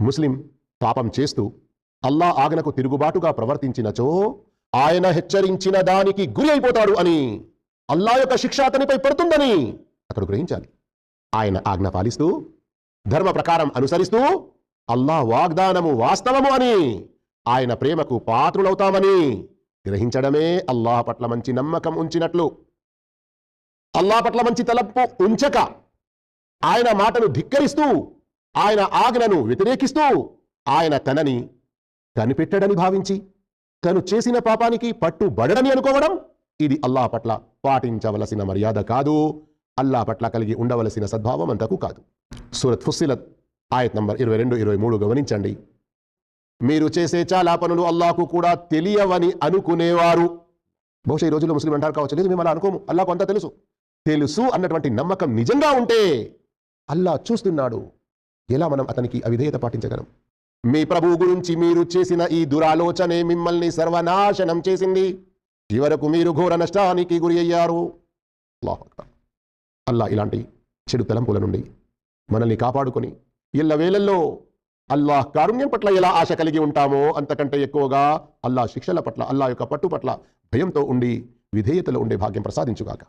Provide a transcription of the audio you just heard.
ముస్లిం పాపం చేస్తూ అల్లా ఆజ్ఞకు తిరుగుబాటుగా ప్రవర్తించినచో ఆయన హెచ్చరించిన దానికి గురి అయిపోతాడు అని అల్లా యొక్క శిక్ష అతనిపై పడుతుందని అతడు గ్రహించాలి. ఆయన ఆజ్ఞ పాలిస్తూ ధర్మ ప్రకారం అనుసరిస్తూ అల్లా వాగ్దానము వాస్తవము అని ఆయన ప్రేమకు పాత్రులవుతామని గ్రహించడమే అల్లాహ్ పట్ల మంచి నమ్మకం ఉంచినట్లు. అల్లాహ్ పట్ల మంచి తలపు ఉంచక ఆయన మాటను ధిక్కరిస్తూ ఆయన ఆజ్ఞను వ్యతిరేకిస్తూ ఆయన తనని కనిపెట్టడని భావించి తను చేసిన పాపానికి పట్టుబడడని అనుకోవడం ఇది అల్లా పట్ల పాటించవలసిన మర్యాద కాదు. అల్లాహ్ పట్ల కలిగి ఉండవలసిన సద్భావం అంతకు కాదు. సూరత్ ఫుస్సిలత్ ఆయత్ నంబర్ ఇరవై రెండు ఇరవై మూడు గమనించండి. మీరు చేసే చాలా పనులు అల్లాకు కూడా తెలియవని అనుకునేవారు. బహుశా ఈ రోజుల్లో ముస్లిం అంటారు కావచ్చు లేదు మేము అలా అనుకోము. అల్లాకు అంతా తెలుసు. తెలుసు అన్నటువంటి నమ్మకం నిజంగా ఉంటే అల్లా చూస్తున్నాడు. ఎలా మనం అతనికి అవిధేయత పాటించగలం? మీ ప్రభువు గురించి మీరు చేసిన ఈ దురాలోచనే మిమ్మల్ని సర్వనాశనం చేసింది. చివరకు మీరు ఘోర నష్టానికి గురి అయ్యారు. అల్లా ఇలాంటి చెడు తలంపుల నుండి మనల్ని కాపాడుకొని ఇళ్ళ వేళల్లో అల్లాహ్ కారుణ్యం పట్ల ఎలా ఆశ కలిగి ఉంటామో అంతకంటే ఎక్కువగా అల్లాహ్ శిక్షల పట్ల అల్లా యొక్క పట్టు పట్ల భయంతో ఉండి విధేయతలో ఉండే భాగ్యం ప్రసాదించుగాక.